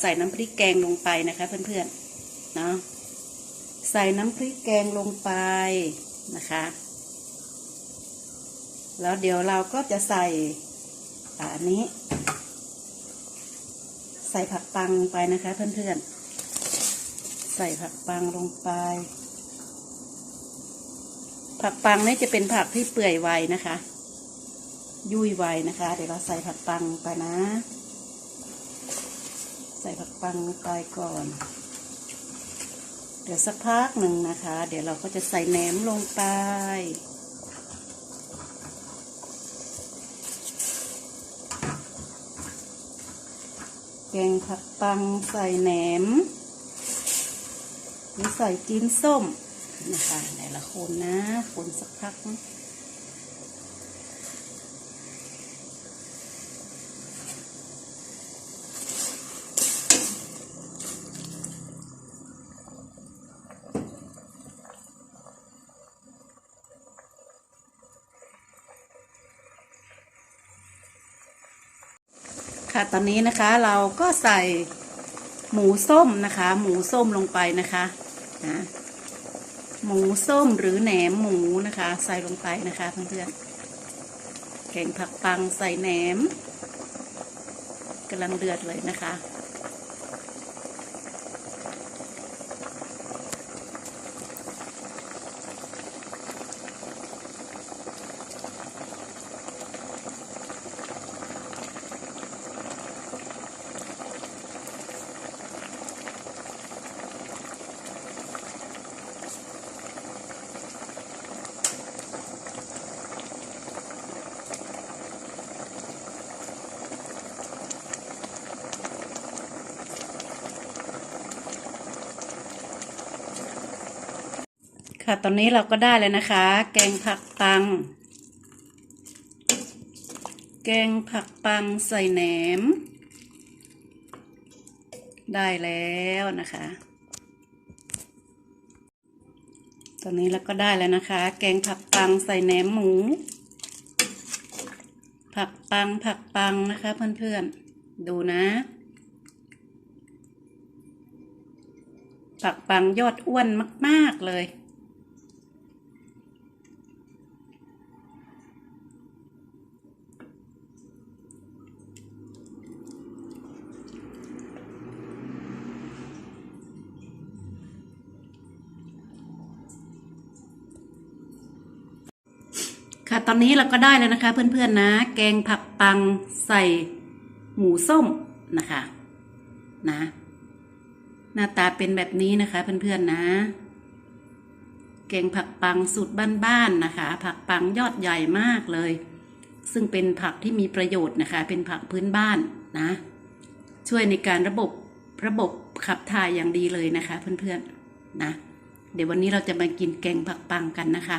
ใส่น้ำพริกแกงลงไปนะคะ เพื่อนๆเนาะใส่น้ำพริกแกงลงไปนะคะ แล้วเดี๋ยวเราก็จะใส่อันนี้ ใส่ผักปังลงไปนะคะ เพื่อนๆ ใส่ผักปังลงไป ผักปังนี่จะเป็นผักที่เปื่อยไวนะคะ ยุ่ยไวนะคะ เดี๋ยวเราใส่ผักปังไปนะ ใส่ผักปังไปก่อน เดี๋ยวสักพักหนึ่งนะคะ เดี๋ยวเราก็จะใส่แหนมลงไป แกงผักปังใส่แหนมหรือใส่จีนส้มนะคะแต่ละคนนะคนสักพักนะ ค่ะตอนนี้นะคะเราก็ใส่หมูส้มนะคะ หมูส้มลงไปนะคะนะหมูส้มหรือแหนมหมูนะคะ ใส่ลงไปนะคะเพื่อนๆแกงผักปังใส่แหนมกำลังเดือดเลยนะคะ ค่ะ ตอนนี้เราก็ได้แล้วนะคะ แกงผักปัง แกงผักปังใส่แหนม ได้แล้วนะคะ ตอนนี้เราก็ได้แล้วนะคะ แกงผักปังใส่แหนมหมู ผักปังผักปังนะคะเพื่อนๆ ดูนะผักปังยอดอ้วนมาก ๆ เลย ตอนนี้เราก็ได้แล้วนะคะเพื่อนๆนะ แกงผักปังใส่หมูส้มนะคะนะ หน้าตาเป็นแบบนี้นะคะเพื่อนๆนะ แกงผักปังสูตรบ้านๆนะคะ ผักปังยอดใหญ่มากเลย ซึ่งเป็นผักที่มีประโยชน์นะคะ เป็นผักพื้นบ้านนะ ช่วยในการระบบระบบขับถ่ายอย่างดีเลยนะคะ เพื่อนๆนะ เดี๋ยววันนี้เราจะมากินแกงผักปังกันนะคะ